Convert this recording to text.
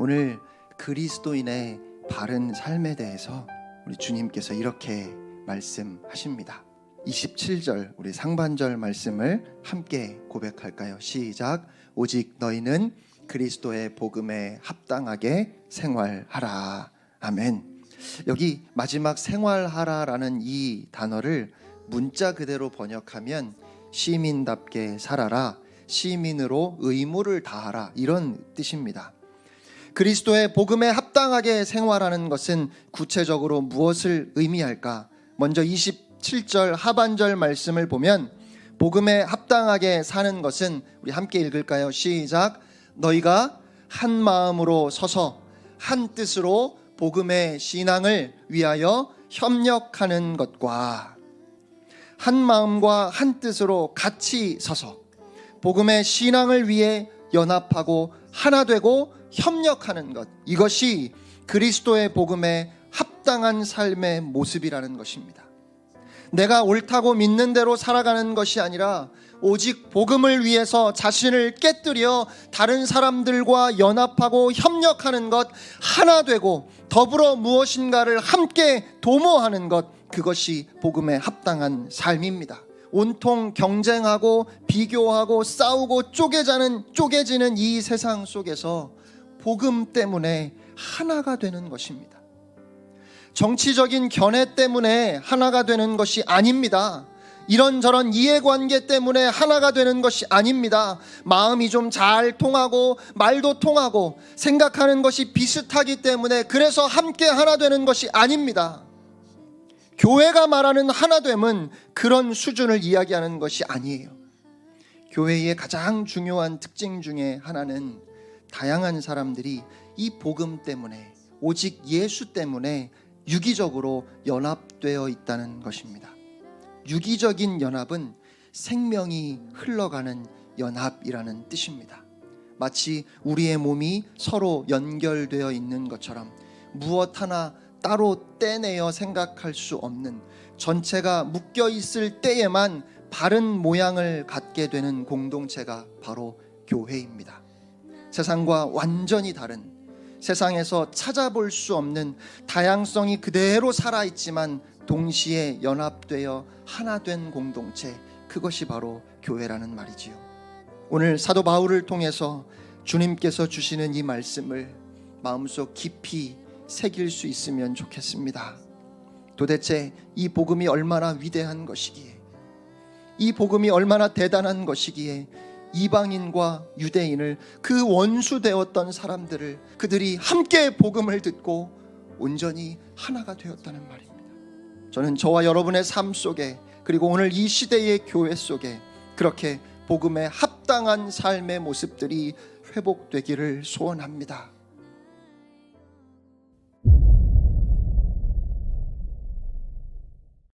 오늘 그리스도인의 바른 삶에 대해서 우리 주님께서 이렇게 말씀하십니다. 27절 우리 상반절 말씀을 함께 고백할까요? 시작. 오직 너희는 그리스도의 복음에 합당하게 생활하라. 아멘. 여기 마지막 생활하라라는 이 단어를 문자 그대로 번역하면 시민답게 살아라. 시민으로 의무를 다하라. 이런 뜻입니다. 그리스도의 복음에 합당하게 생활하는 것은 구체적으로 무엇을 의미할까? 먼저 27절 하반절 말씀을 보면 복음에 합당하게 사는 것은 우리 함께 읽을까요? 시작. 너희가 한 마음으로 서서 한 뜻으로 복음의 신앙을 위하여 협력하는 것과 한 마음과 한 뜻으로 같이 서서 복음의 신앙을 위해 연합하고 하나 되고 협력하는 것 이것이 그리스도의 복음에 합당한 삶의 모습이라는 것입니다. 내가 옳다고 믿는 대로 살아가는 것이 아니라 오직 복음을 위해서 자신을 깨뜨려 다른 사람들과 연합하고 협력하는 것 하나 되고 더불어 무엇인가를 함께 도모하는 것 그것이 복음에 합당한 삶입니다. 온통 경쟁하고 비교하고 싸우고 쪼개자는 쪼개지는 이 세상 속에서 복음 때문에 하나가 되는 것입니다. 정치적인 견해 때문에 하나가 되는 것이 아닙니다. 이런저런 이해관계 때문에 하나가 되는 것이 아닙니다. 마음이 좀 잘 통하고 말도 통하고 생각하는 것이 비슷하기 때문에 그래서 함께 하나 되는 것이 아닙니다. 교회가 말하는 하나됨은 그런 수준을 이야기하는 것이 아니에요. 교회의 가장 중요한 특징 중에 하나는 다양한 사람들이 이 복음 때문에 오직 예수 때문에 유기적으로 연합되어 있다는 것입니다. 유기적인 연합은 생명이 흘러가는 연합이라는 뜻입니다. 마치 우리의 몸이 서로 연결되어 있는 것처럼 무엇 하나 따로 떼내어 생각할 수 없는 전체가 묶여 있을 때에만 바른 모양을 갖게 되는 공동체가 바로 교회입니다. 세상과 완전히 다른 세상에서 찾아볼 수 없는 다양성이 그대로 살아있지만 동시에 연합되어 하나 된 공동체 그것이 바로 교회라는 말이지요. 오늘 사도 바울을 통해서 주님께서 주시는 이 말씀을 마음속 깊이 새길 수 있으면 좋겠습니다. 도대체 이 복음이 얼마나 위대한 것이기에 이 복음이 얼마나 대단한 것이기에 이방인과 유대인을 그 원수 되었던 사람들을 그들이 함께 복음을 듣고 온전히 하나가 되었다는 말입니다. 저는 저와 여러분의 삶 속에 그리고 오늘 이 시대의 교회 속에 그렇게 복음에 합당한 삶의 모습들이 회복되기를 소원합니다.